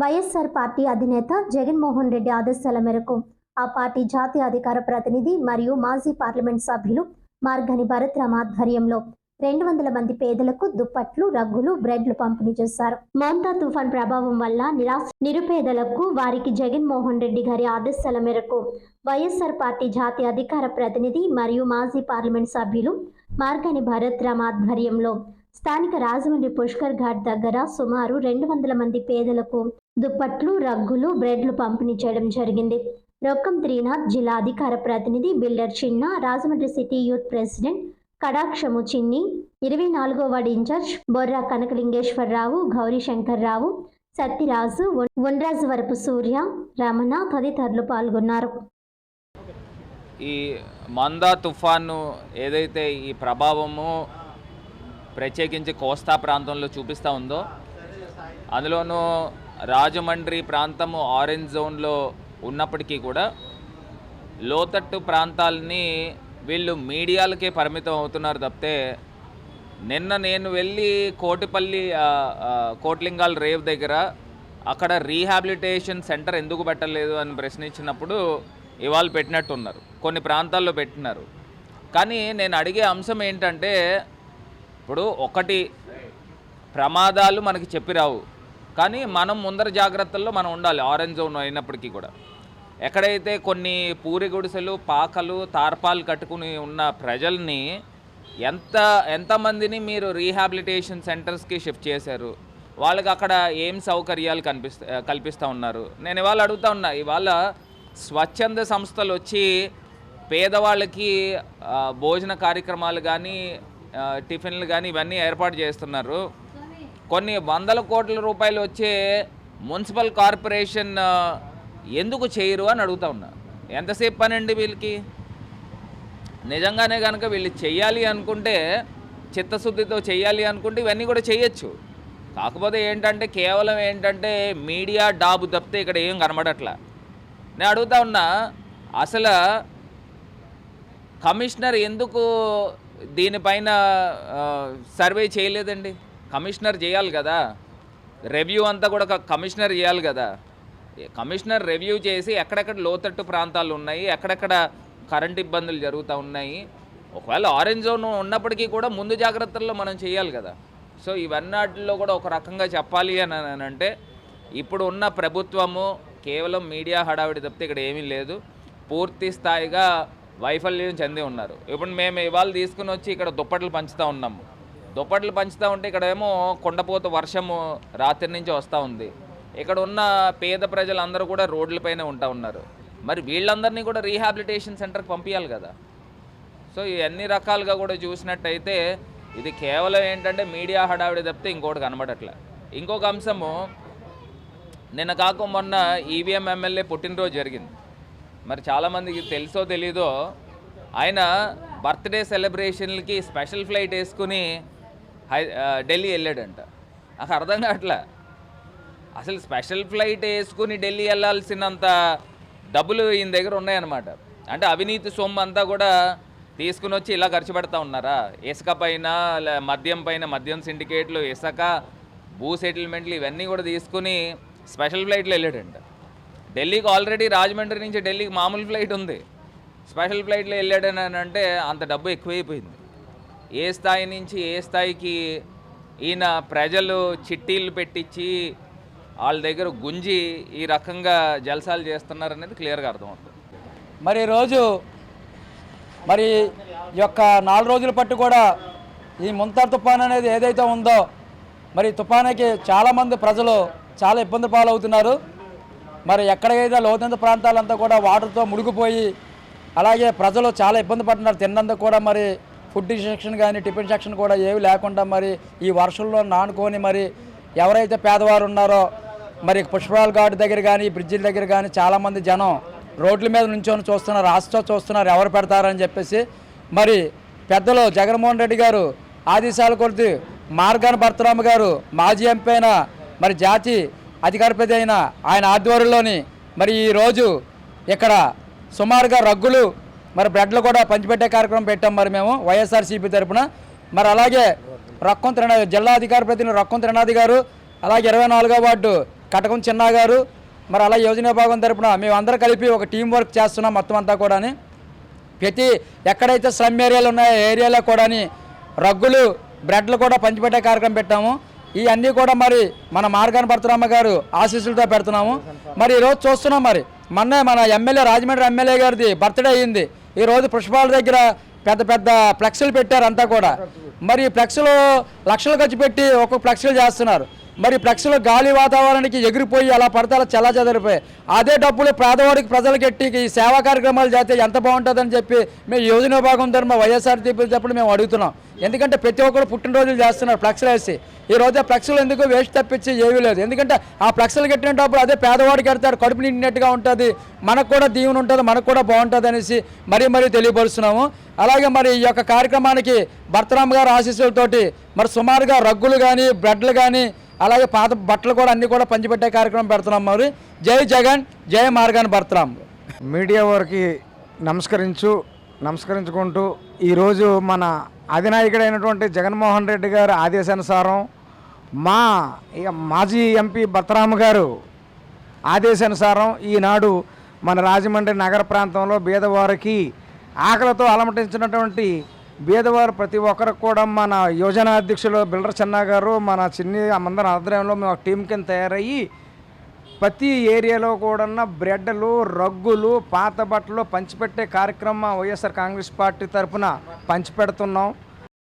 YSR party అధినేత జగన్మోహన్ రెడ్డి ఆదేశాల మేరకు ఆ పార్టీ జాతీయ అధికార ప్రతినిధి మరియు మాజీ పార్లమెంట్ సభ్యులు మార్గని భరత్రామ్ ఆధ్వర్యంలో రెండు వందల మంది పేదలకు దుప్పట్లు రగ్గులు బ్రెడ్లు పంపిణీ చేశారు. మోంతా తుఫాన్ ప్రభావం వల్ల నిరాశ నిరుపేదలకు వారికి జగన్మోహన్ రెడ్డి గారి ఆదేశాల మేరకు వైఎస్ఆర్ పార్టీ జాతీయ అధికార ప్రతినిధి మరియు మాజీ పార్లమెంట్ సభ్యులు మార్గని భరత్రామ్ ఆధ్వర్యంలో స్థానిక రాజమండ్రి పుష్కర్ ఘాట్ దగ్గర సుమారు రెండు వందల మంది పేదలకు దుప్పట్లు రగ్గులు బ్రెడ్లు పంపిణీ చేయడం జరిగింది. రొక్కం త్రీనాథ్ జిల్లా అధికార ప్రతినిధి builder Chinna Rajahmundry city youth president కడాక్షము చిన్ని ఇరవై నాలుగో వార్డు ఇన్ఛార్జ్ బొర్రా కనకలింగేశ్వరరావు గౌరీ శంకర్రావు సత్యరాజు ఉండ్రాజు వరపు సూర్య రమణ తదితరులు పాల్గొన్నారు. ఈ మందా తుఫాను ఏదైతే ఈ ప్రభావము ప్రత్యేకించి కోస్తా ప్రాంతంలో చూపిస్తూ ఉందో అందులోనూ రాజమండ్రి ప్రాంతము ఆరెంజ్ జోన్లో ఉన్నప్పటికీ కూడా లోతట్టు ప్రాంతాలని వీళ్ళు మీడియాలకే పరిమితం అవుతున్నారు తప్పితే నిన్న నేను వెళ్ళి కోటిపల్లి కోట్లింగాల కోట్లింగాల్ రేవ్ దగ్గర అక్కడ రీహాబిలిటేషన్ సెంటర్ ఎందుకు పెట్టలేదు అని ప్రశ్నించినప్పుడు ఇవాళ పెట్టినట్టున్నారు. కొన్ని ప్రాంతాల్లో పెట్టినారు. కానీ నేను అడిగే అంశం ఏంటంటే ఇప్పుడు ఒకటి ప్రమాదాలు మనకి చెప్పిరావు. కానీ మనం ముందర జాగ్రత్తల్లో మనం ఉండాలి ఆరెంజ్ జోన్ అయినప్పటికీ కూడా. ఎక్కడైతే కొన్ని పూరి గుడిసెలు పాకలు తార్పాలు కట్టుకుని ఉన్న ప్రజల్ని ఎంత ఎంతమందిని మీరు రీహాబిలిటేషన్ సెంటర్స్కి షిఫ్ట్ చేశారు వాళ్ళకి అక్కడ ఏం సౌకర్యాలు కనిపిస్తా కల్పిస్తూ ఉన్నారు? నేను ఇవాళ అడుగుతా ఉన్నా ఇవాళ స్వచ్ఛంద సంస్థలు వచ్చి పేదవాళ్ళకి భోజన కార్యక్రమాలు కానీ టిఫిన్లు కానీ ఇవన్నీ ఏర్పాటు చేస్తున్నారు. కొన్ని వందల కోట్ల రూపాయలు వచ్చే మున్సిపల్ కార్పొరేషన్ ఎందుకు చేయరు అని అడుగుతా ఉన్నా. ఎంతసేపు పనండి వీళ్ళకి? నిజంగానే కనుక వీళ్ళు చెయ్యాలి అనుకుంటే చిత్తశుద్ధితో చేయాలి అనుకుంటే ఇవన్నీ కూడా చేయొచ్చు కాకపోతే ఏంటంటే కేవలం ఏంటంటే మీడియా డాబు తప్పితే ఇక్కడ ఏం కనబడట్లా. నేను అడుగుతా ఉన్నా అసలు కమిషనర్ ఎందుకు దీనిపైన సర్వే చేయలేదండి? కమిషనర్ చేయాలి కదా. రివ్యూ అంతా కూడా కమిషనర్ చేయాలి కదా. కమిషనర్ రివ్యూ చేసి ఎక్కడెక్కడ లోతట్టు ప్రాంతాలు ఉన్నాయి ఎక్కడెక్కడ కరెంట్ ఇబ్బందులు జరుగుతూ ఉన్నాయి. ఒకవేళ ఆరెంజ్ జోన్ ఉన్నప్పటికీ కూడా ముందు జాగ్రత్తల్లో మనం చేయాలి కదా. సో ఇవన్నిటిలో కూడా ఒక రకంగా చెప్పాలి అని అని అంటే ఇప్పుడు ఉన్న ప్రభుత్వము కేవలం మీడియా హడావిడి తప్పితే ఇక్కడ ఏమీ లేదు. పూర్తి స్థాయిగా వైఫల్యం చెంది ఉన్నారు. ఇప్పుడు మేము ఇవాళ తీసుకుని వచ్చి ఇక్కడ దుప్పట్లు పంచుతూ ఉన్నాము. దుప్పట్లు పంచుతూ ఉంటే ఇక్కడేమో కొండపోత వర్షము రాత్రి నుంచి వస్తూ ఉంది. ఇక్కడ ఉన్న పేద ప్రజలందరూ కూడా రోడ్లపైనే ఉంటా ఉన్నారు. మరి వీళ్ళందరినీ కూడా రీహాబిలిటేషన్ సెంటర్కి పంపించాలి కదా. సో ఇవన్నీ అన్ని రకాలుగా కూడా చూసినట్టయితే ఇది కేవలం ఏంటంటే మీడియా హడావిడి తప్పితే ఇంకోటి కనబడట్లే. ఇంకొక అంశము నిన్న కాక మొన్న ఈవీఎం ఎమ్మెల్యే పుట్టినరోజు జరిగింది. మరి చాలామందికి తెలుసో తెలీదో ఆయన బర్త్డే సెలబ్రేషన్లకి స్పెషల్ ఫ్లైట్ వేసుకుని హై ఢిల్లీ వెళ్ళాడంట. నాకు అర్థం కావట్లా. అసలు స్పెషల్ ఫ్లైట్ వేసుకుని ఢిల్లీ వెళ్ళాల్సినంత డబ్బులు ఈయన దగ్గర ఉన్నాయన్నమాట. అంటే అవినీతి సొమ్ము అంతా కూడా తీసుకుని వచ్చి ఇలా ఖర్చు పెడతా ఉన్నారా? ఇసుక పైన మద్యం పైన మద్యం సిండికేట్లు ఇసుక భూ సెటిల్మెంట్లు ఇవన్నీ కూడా తీసుకుని స్పెషల్ ఫ్లైట్లో వెళ్ళాడంట. ఢిల్లీకి ఆల్రెడీ రాజమండ్రి నుంచి ఢిల్లీకి మామూలు ఫ్లైట్ ఉంది. స్పెషల్ ఫ్లైట్లో వెళ్ళాడని అంటే అంత డబ్బు ఎక్కువైపోయింది. ఏ స్థాయి నుంచి ఏ స్థాయికి ఈయన ప్రజలు చిట్టీలు పెట్టించి వాళ్ళ దగ్గర గుంజి ఈ రకంగా జల్సాలు చేస్తున్నారనేది క్లియర్గా అర్థమవుతుంది. మరి రోజు మరి యొక్క నాలుగు రోజుల పట్టు కూడా ఈ ముంతార్ తుఫాన్ అనేది ఏదైతే ఉందో మరి తుఫానికి చాలామంది ప్రజలు చాలా ఇబ్బంది పాలవుతున్నారు. మరి ఎక్కడికైతే లోతైన ప్రాంతాలంతా కూడా వాటర్తో మునిగిపోయి అలాగే ప్రజలు చాలా ఇబ్బంది పడుతున్నారు. తిన్నందుకు కూడా మరి ఫుడ్ సెక్షన్ కానీ టిఫిన్ సెక్షన్ కూడా ఏవి లేకుండా మరి ఈ వర్షంలో నానుకొని మరి ఎవరైతే పేదవారు ఉన్నారో మరి పుష్పరాల ఘాట్ దగ్గర కానీ బ్రిడ్జిల దగ్గర కానీ చాలామంది జనం రోడ్ల మీద నుంచొని చూస్తున్నారు ఆశతో చూస్తున్నారు ఎవరు పెడతారని చెప్పేసి. మరి పెద్దలు జగన్మోహన్ రెడ్డి గారు ఆదేశాల కొద్ది మార్గాన భర్తరామ గారు మాజీ ఎంపీ అయిన మరి జాతి అధికార ప్రతి అయిన ఆయన ఆధ్వర్యంలోని మరి ఈరోజు ఇక్కడ సుమారుగా రగ్గులు మరి బ్రెడ్లు కూడా పంచిపెట్టే కార్యక్రమం పెట్టాం మరి మేము వైఎస్ఆర్సీపీ తరఫున మరి అలాగే రక్కం త్రినాథి జిల్లా అధికార ప్రతినిధి రక్కం త్రినాథి గారు అలాగే ఇరవై నాలుగో వార్డు కటకం చిన్న గారు మరి అలా యోజన విభాగం తరఫున మేము కలిపి ఒక టీం వర్క్ చేస్తున్నాం మొత్తం అంతా కూడా ప్రతి ఎక్కడైతే స్లమ్ ఏరియాలు ఉన్నాయో ఏరియాలో కూడా రగ్గులు బ్రెడ్లు కూడా పంచిపెట్టే కార్యక్రమం పెట్టాము. ఇవన్నీ కూడా మరి మన మార్గాన భరతరామ గారు ఆశీస్సులతో పెడుతున్నాము. మరి ఈరోజు చూస్తున్నాం మరి. మొన్న మన ఎమ్మెల్యే రాజమండ్రి ఎమ్మెల్యే గారిది బర్త్డే అయ్యింది. ఈరోజు పుష్పాల దగ్గర పెద్ద పెద్ద ఫ్లెక్సులు పెట్టారు అంతా కూడా. మరి ఫ్లెక్సులు లక్షలు ఖర్చు పెట్టి ఒక్కొక్క ఫ్లెక్సులు చేస్తున్నారు. మరి ఫ్లెక్స్లు గాలి వాతావరణానికి ఎగిరిపోయి అలా పడతా చల్లా చెదరిపోయాయి చెదరిపోయి అదే డబ్బులు పేదవాడికి ప్రజలకు ఎట్టి ఈ సేవా కార్యక్రమాలు చేస్తే ఎంత బాగుంటుందని చెప్పి మేము యోజన విభాగం తరఫున వైఎస్ఆర్ చెప్పి మేము అడుగుతున్నాం. ఎందుకంటే ప్రతి ఒక్కరు పుట్టినరోజులు చేస్తున్నారు ఫ్లెక్స్లు వేసి. ఈ రోజు ఆ ఫ్లెక్స్లు ఎందుకు వేస్ట్ తప్పించి ఏమీ లేదు. ఎందుకంటే ఆ ఫ్లెక్స్లు కట్టినప్పుడు అదే పేదవాడికి కడతారు. కడుపు నిండినట్టుగా ఉంటుంది. మనకు కూడా దీవెన ఉంటుంది మనకు కూడా బాగుంటుంది అనేసి మరీ మరీ తెలియపరుస్తున్నాము. అలాగే మరి ఈ యొక్క కార్యక్రమానికి భర్తరామ్ గారు ఆశీస్సులతోటి మరి సుమారుగా రగ్గులు కానీ బ్రెడ్లు కానీ అలాగే పాత బట్టలు కూడా అన్ని కూడా పంచిపెట్టే కార్యక్రమం పెడుతున్నాం మరి. జై జగన్ జై మార్గాన్ని భర్తరామ్ మీడియా వారికి నమస్కరించు నమస్కరించుకుంటూ ఈరోజు మన అధినాయకుడైనటువంటి జగన్మోహన్ రెడ్డి గారి ఆదేశానుసారం మా మాజీ ఎంపీ భర్తరామ గారు ఆదేశానుసారం ఈనాడు మన రాజమండ్రి నగర ప్రాంతంలో బీదవారికి ఆకలితో అలమటించినటువంటి బీదవారు ప్రతి ఒక్కరికి కూడా మన యోజన అధ్యక్షులు బిల్డర్ చెన్న గారు మన చిన్ని మందరం ఆధ్వర్యంలో మేము ఒక టీం కింద తయారయ్యి ప్రతి ఏరియాలో కూడా బ్రెడ్లు రగ్గులు పాత బట్టలు పంచిపెట్టే కార్యక్రమం వైఎస్ఆర్ కాంగ్రెస్ పార్టీ తరఫున పంచిపెడుతున్నాం.